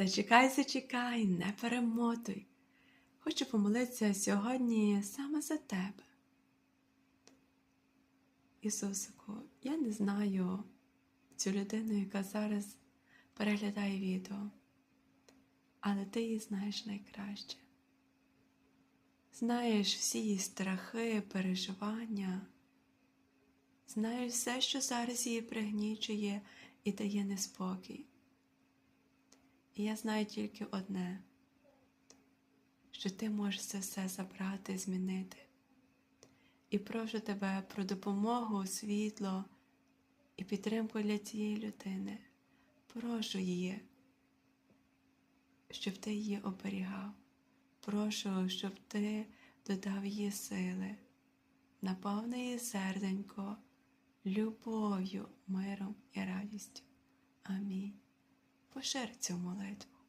Зачекай, зачекай, не перемотуй. Хочу помолитися сьогодні саме за тебе. Ісусику, я не знаю цю людину, яка зараз переглядає відео, але ти її знаєш найкраще. Знаєш всі її страхи, переживання, знаєш все, що зараз її пригнічує і дає неспокій. І я знаю тільки одне, що ти можеш це все забрати, змінити. І прошу тебе про допомогу, світло і підтримку для цієї людини. Прошу її, щоб ти її оберігав. Прошу, щоб ти додав їй сили, наповни її серденько, любов'ю, миром і радістю. Амінь. Пошир цю молитву.